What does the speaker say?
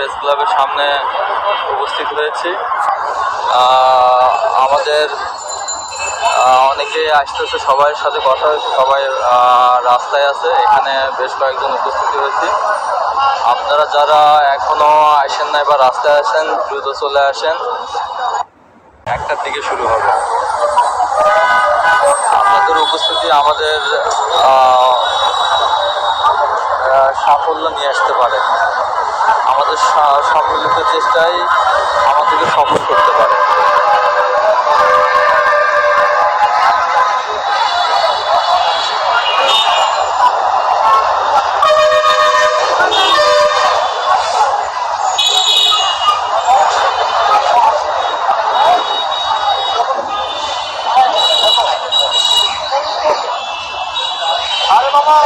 Press ক্লাবের সামনে উপস্থিত হয়েছি। আমাদের অনেকে আসতেছে সবার সাথে কথা হয়েছে, সবাই রাস্তায় আছে, এখানে বেশ কয়েকজন উপস্থিত হয়েছি। আপনারা যারা এখনও আসেন নাই বা রাস্তায় আসেন, দ্রুত চলে আসেন। একটার দিকে শুরু হবে। আপনাদের উপস্থিতি আমাদের সাফল্য নিয়ে আসতে পারে। আমাদের সম্মিলিত চেষ্টাই আমাদেরকে সফল করতে পারে। আরে বাবা